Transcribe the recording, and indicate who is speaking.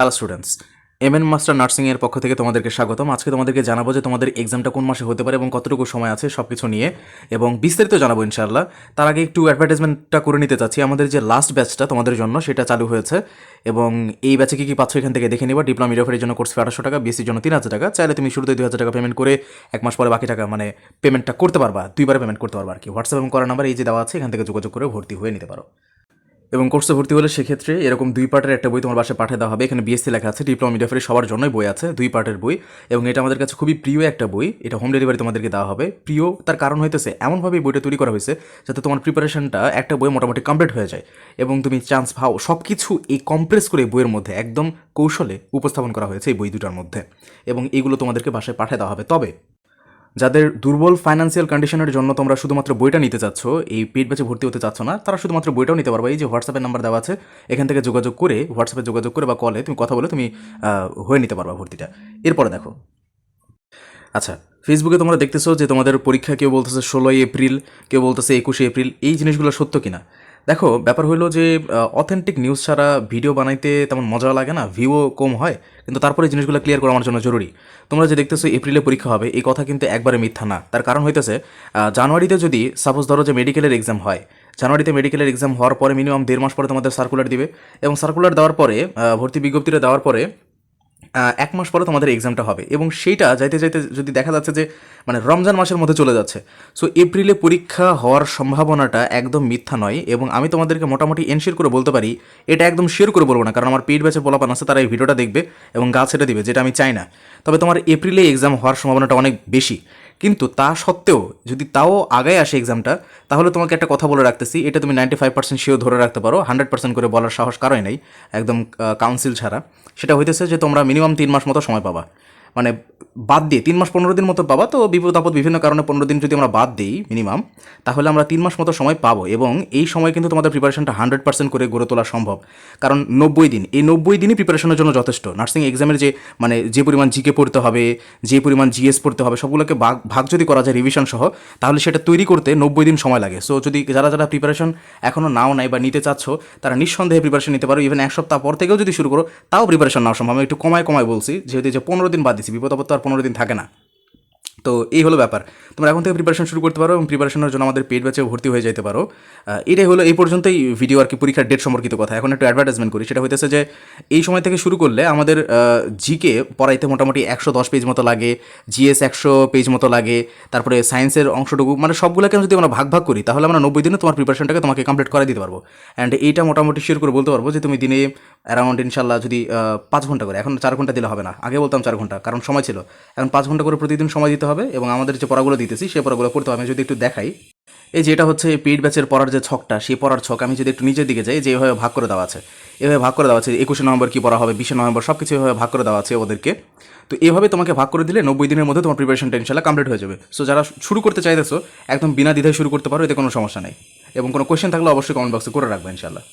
Speaker 1: Hello students M N master নার্সিংয়ের পক্ষ থেকে তোমাদেরকে স্বাগতম। আজকে তোমাদেরকে জানাব যে তোমাদের এক্সামটা কোন মাসে হতে পারে এবং কতটুকু সময় আছে সব কিছু নিয়ে। এবং বিস্তারিত জানাব, ইনশাআল্লাহ। তার আগে একটু অ্যাডভার্টাইজমেন্টটা করে নিতে চাচ্ছি। আমাদের যে লাস্ট ব্যাচটা তোমাদের জন্য, সেটা চালু হয়েছে। এবং এই ব্যাচে কী কী পাচ্ছ এখান থেকে দেখে নিবা। ডিপ্লোমা মিডিয়াফের জন্য কোর্স ফি টাকা বিএসসির জন্য তিন হাজার টাকা। চাইলে তুমি শুরুতে দুই হাজার টাকা পেমেন্ট করে এক মাস পরে বাকি টাকা মানে পেমেন্টটা করতে পারবা। দুইবার পেমেন্ট করতে পারবা আর কি। হোয়াটসঅ্যাপ এবং করার নাম্বার এই যে দেওয়া আছে, এখান থেকে যোগাযোগ করে ভর্তি হয়ে নিতে পারো। এবং কোর্সে ভর্তি হলে সেক্ষেত্রে এরকম দুই পার্টের একটা বই তোমার বাসায় পাঠিয়ে দেওয়া হবে। এখানে বিএসসি লেখা আছে ডিপ্লোমা মিডিয়াফের সবার জন্যই বই আছে, দুই পার্টের বই। এবং এটা আমাদের কাছে খুবই প্রিয় একটা বই, এটা হোম ডেলিভারি তোমাদেরকে দেওয়া হবে। প্রিয়, তার কারণ হইতেছে, এমনভাবে বইটা তৈরি করা হয়েছে যাতে তোমার প্রিপারেশনটা একটা বই মোটামুটি কমপ্লিট হয়ে যায় এবং তুমি চান্স পাও সব কিছু এই কম্প্রেস করে বইয়ের মধ্যে একদম কৌশলে উপস্থাপন করা হয়েছে এই বই দুটার মধ্যে। এবং এগুলো তোমাদেরকে বাসায় পাঠিয়ে দেওয়া হবে। তবে যাদের দুর্বল ফাইন্যান্সিয়াল কন্ডিশনের জন্য তোমরা শুধুমাত্র বইটা নিতে চাচ্ছ, এই পেড ব্যাচে ভর্তি হতে চাচ্ছ না, তারা শুধুমাত্র বইটাও নিতে পারবে। এই যে হোয়াটসঅ্যাপের নাম্বার দেওয়া আছে, এখান থেকে যোগাযোগ করে হোয়াটসঅ্যাপে যোগাযোগ করে বা কলে তুমি কথা বলে তুমি হয়ে নিতে পারবা ভর্তিটা। এরপরে দেখো। আচ্ছা ফেসবুকে তোমরা দেখতেছো যে তোমাদের পরীক্ষা কেউ বলতেছে ষোলোই এপ্রিল, কেউ বলতেছে একুশে এপ্রিল, এই জিনিসগুলো সত্য কিনা? দেখো, ব্যাপার হলো যে অথেন্টিক নিউজ ছাড়া ভিডিও বানাইতে তেমন মজা লাগে না ভিউও কম হয়, কিন্তু তারপরে জিনিসগুলো ক্লিয়ার করা আমার জন্য জরুরি। তোমরা যে দেখতেছো এপ্রিলে পরীক্ষা হবে, এই কথা কিন্তু একবারে মিথ্যা না। তার কারণ হইতেছে জানুয়ারিতে যদি সাপোজ ধরো যে মেডিকেলের এক্সাম হয় জানুয়ারিতে মেডিকেলের এক্সাম হওয়ার পরে মিনিমাম দেড় মাস পরে তোমাদের সার্কুলার দিবে, এবং সার্কুলার দেওয়ার পরে ভর্তি বিজ্ঞপ্তিটা দেওয়ার পরে এক মাস পরে তোমাদের এক্সামটা হবে। এবং সেইটা যাইতে যাইতে যদি দেখা যাচ্ছে যে মানে রমজান মাসের মধ্যে চলে যাচ্ছে। সো এপ্রিলে পরীক্ষা হওয়ার সম্ভাবনাটা একদম মিথ্যা নয় এবং আমি তোমাদেরকে মোটামুটি এনশিওর করে বলতে পারি, এটা একদম শিওর করে বলব না, কারণ আমার পেট ব্যাচে পোলাপান আছে, তারা এই ভিডিওটা দেখবে এবং গা ছেড়ে দিবে, যেটা আমি চাই না। তবে তোমার এপ্রিলে এক্সাম হওয়ার সম্ভাবনাটা অনেক বেশি। কিন্তু তা সত্ত্বেও যদি তাও আগায় আসে এক্সামটা তাহলে তোমাকে একটা কথা বলে রাখতেছি, এটা তুমি নাইনটি ফাইভ পার্সেন্ট সেও ধরে রাখতে পারো হান্ড্রেড পার্সেন্ট করে বলার সাহস কারোই নেই, একদম কাউন্সিল ছাড়া। সেটা হইতেছে যে তোমরা মিনিমাম তিন মাস মতো সময় পাবা। মানে বাদ দিয়ে, তিন মাস পনেরো দিন মতো পাবা। তো বিপদ আপদ বিভিন্ন কারণে পনেরো দিন যদি আমরা বাদ দিই মিনিমাম তাহলে আমরা তিন মাস মতো সময় পাবো এবং এই সময় কিন্তু তোমাদের প্রিপারেশনটা হান্ড্রেড পার্সেন্ট করে গড়ে তোলা সম্ভব। কারণ নব্বই দিন, এই নব্বই দিনই প্রিপারেশনের জন্য যথেষ্ট। নার্সিং এক্সামের যে মানে যে পরিমাণ জিকে পড়তে হবে, যে পরিমাণ জিএস পড়তে হবে, সবগুলোকে ভাগ ভাগ যদি করা যায় রিভিশন সহ, তাহলে সেটা তৈরি করতে নব্বই দিন সময় লাগে। সো যদি যারা যারা প্রিপারেশন এখনও নাও নাই বা নিতে চাচ্ছ, তারা নিঃসন্দেহে প্রিপারেশন নিতে পারো। ইভেন এক সপ্তাহ পর থেকেও যদি শুরু করো, তাও প্রিপারেশন নেওয়া সম্ভব। আমি একটু কমায় কমায় বলছি, যেহেতু যে পনেরো দিন বাদ বিপদ আপদ তো আর পনেরো দিন থাকে না। তো এই হলো ব্যাপার। তোমরা এখন থেকে প্রিপারেশন শুরু করতে পারো এবং প্রিপারেশনের জন্য আমাদের পেড ব্যাচে ভর্তি হয়ে যেতে পারো। এটাই হলো এই পর্যন্তই ভিডিও আর কি পরীক্ষার ডেট সম্পর্কিত কথা। এখন একটু অ্যাডভার্টাইজমেন্ট করি। সেটা হইতেছে যে, এই সময় থেকে শুরু করলে আমাদের জিকে পড়াইতে মোটামুটি একশো দশ পেজ মতো লাগে জিএস একশো পেজ মতো লাগে, তারপরে সায়েন্সের অংশটুকু মানে সবগুলোকে আমি যদি আমরা ভাগ ভাগ করি, তাহলে আমরা নব্বই দিনে তোমার প্রিপারেশনটাকে তোমাকে কমপ্লিট করে দিতে পারব। অ্যান্ড এইটা মোটামুটি শিওর করে বলতে পারব যে, তুমি দিনে অ্যারাউন্ড ইনশাল্লাহ যদি পাঁচ ঘণ্টা করে, এখন চার ঘণ্টা দিলে হবে না। আগে বলতাম চার ঘণ্টা, কারণ সময় ছিল। এখন পাঁচ ঘণ্টা করে প্রতিদিন সময় দিতে হবে এবং আমাদের যে পড়াগুলো দিতেছি, সেই পড়াগুলো পড়তে হবে। আমি যদি একটু দেখাই, এই যে এটা হচ্ছে পেইড ব্যাচের পড়ার যে ছকটা, সেই পড়ার ছক আমি যদি একটু নিচের দিকে যাই, যে এভাবে ভাগ করে দেওয়া আছে, এভাবে ভাগ করে দেওয়া আছে, একুশে নভেম্বর কী পড়া হবে, বিশে নভেম্বর সব কিছু এভাবে ভাগ করে দেওয়া আছে ওদেরকে। তো এভাবে তোমাকে ভাগ করে দিলে নব্বই দিনের মধ্যে তোমার প্রিপারেশন ইনশাল্লাহ কমপ্লিট হয়ে যাবে। সো যারা শুরু করতে চাইতেছো, একদম বিনা দ্বিধায় শুরু করতে পারো, এতে কোনো সমস্যা নেই। এবং কোনো কোয়েশ্চেন থাকলে অবশ্যই কমেন্ট বক্সে করে রাখবে ইনশাল্লাহ